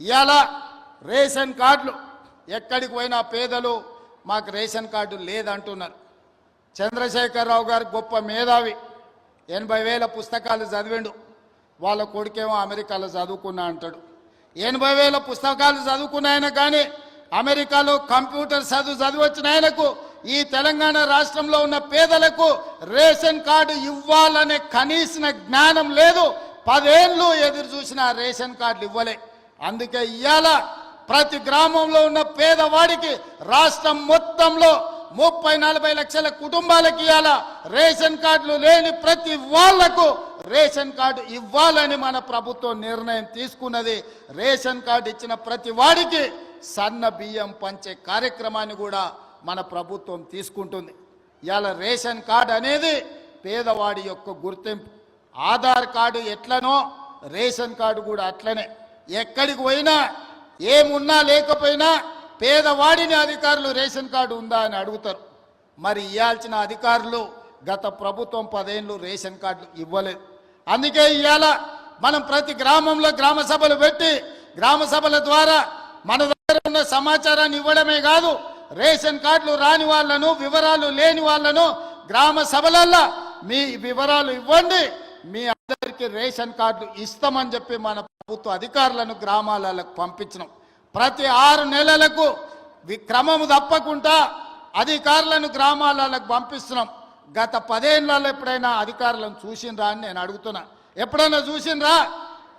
ఇవాళ రేషన్ కార్డులు ఎక్కడికి పోయినా పేదలు మాకు రేషన్ కార్డు లేదంటున్నారు. చంద్రశేఖరరావు గారు గొప్ప మేధావి. ఎనభై వేల పుస్తకాలు చదివిండు. వాళ్ళ కొడుకేమో అమెరికాలో చదువుకున్నా అంటాడు. ఎనభై వేల పుస్తకాలు చదువుకున్న ఆయన కానీ అమెరికాలో కంప్యూటర్ చదువు చదివచ్చిన ఆయనకు ఈ తెలంగాణ రాష్ట్రంలో ఉన్న పేదలకు రేషన్ కార్డు ఇవ్వాలనే కనీసిన జ్ఞానం లేదు. పదేళ్ళు ఎదురు చూసిన రేషన్ కార్డులు ఇవ్వలే. అందుకే ఇవాళ ప్రతి గ్రామంలో ఉన్న పేదవాడికి రాష్ట్రం మొత్తంలో ముప్పై నలభై లక్షల కుటుంబాలకి ఇవాళ రేషన్ కార్డులు లేని ప్రతి వాళ్ళకు రేషన్ కార్డు ఇవ్వాలని మన ప్రభుత్వం నిర్ణయం తీసుకున్నది. రేషన్ కార్డు ఇచ్చిన ప్రతి వాడికి సన్న బియ్యం పంచే కార్యక్రమాన్ని కూడా మన ప్రభుత్వం తీసుకుంటుంది. ఇవాళ రేషన్ కార్డు అనేది పేదవాడి యొక్క గుర్తింపు. ఆధార్ కార్డు ఎట్లనో రేషన్ కార్డు కూడా అట్లనే. ఎక్కడికి పోయినా ఏమున్నా లేకపోయినా పేదవాడిని అధికారులు రేషన్ కార్డు ఉందా అని అడుగుతారు. మరి ఇవ్వాల్సిన అధికారులు గత ప్రభుత్వం పదేళ్ళు రేషన్ కార్డులు ఇవ్వలేదు. అందుకే ఇవాళ మనం ప్రతి గ్రామంలో గ్రామ సభలు పెట్టి గ్రామ సభల ద్వారా మన దగ్గర ఉన్న సమాచారాన్ని ఇవ్వడమే కాదు రేషన్ కార్డులు రాని వాళ్ళను వివరాలు లేని వాళ్ళను గ్రామ సభలల్లో మీ వివరాలు ఇవ్వండి మీ అందరికీ రేషన్ కార్డులు ఇస్తామని చెప్పి మన ప్రభుత్వ అధికారులను గ్రామాలకు పంపించినాం ప్రతి ఆరు నెలలకు వి- క్రమము తప్పకుండా అధికారులను గ్రామాలకు పంపిస్తున్నాం. గత పదేళ్ళలో ఎప్పుడైనా అధికారులను చూసిండ్రా అని నేను అడుగుతున్నా. ఎప్పుడైనా చూసిండ్రా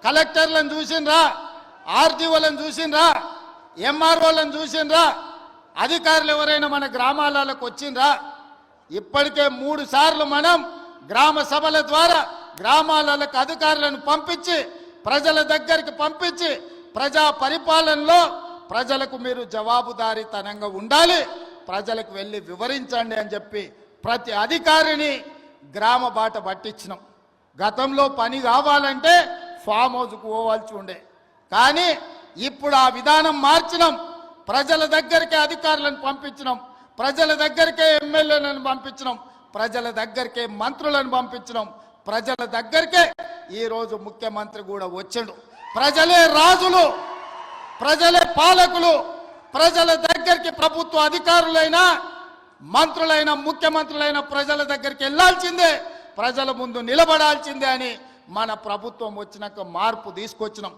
కలెక్టర్లను చూసిండ్రా ఆర్టీఓలను చూసిండ్రా ఎంఆర్ఓలను చూసిండ్రా అధికారులు ఎవరైనా మన గ్రామాలకు వచ్చిండ్రా ఇప్పటికే మూడు సార్లు మనం గ్రామ సభల ద్వారా గ్రామాలకు అధికారులను పంపించి ప్రజల దగ్గరికి పంపించి ప్రజా పరిపాలనలో ప్రజలకు మీరు జవాబుదారీతనంగా ఉండాలి ప్రజలకు వెళ్ళి వివరించండి అని చెప్పి ప్రతి అధికారిని గ్రామ బాట పట్టించినాం. గతంలో పని కావాలంటే ఫామ్ హౌస్కు పోవాల్సి ఉండే. కానీ ఇప్పుడు ఆ విధానం మార్చినాం. ప్రజల దగ్గరికే అధికారులను పంపించినాం. ప్రజల దగ్గరికే ఎమ్మెల్యేలను పంపించినాం. ప్రజల దగ్గరికే మంత్రులను పంపించినాం. ప్రజల దగ్గరికే ఈరోజు ముఖ్యమంత్రి కూడా వచ్చాడు. ప్రజలే రాజులు ప్రజలే పాలకులు ప్రజల దగ్గరికి ప్రభుత్వ అధికారులైనా మంత్రులైన ముఖ్యమంత్రులైన ప్రజల దగ్గరికి వెళ్ళాల్సిందే. ప్రజల ముందు నిలబడాల్సిందే అని మన ప్రభుత్వం వచ్చినాక మార్పు తీసుకొచ్చినాం.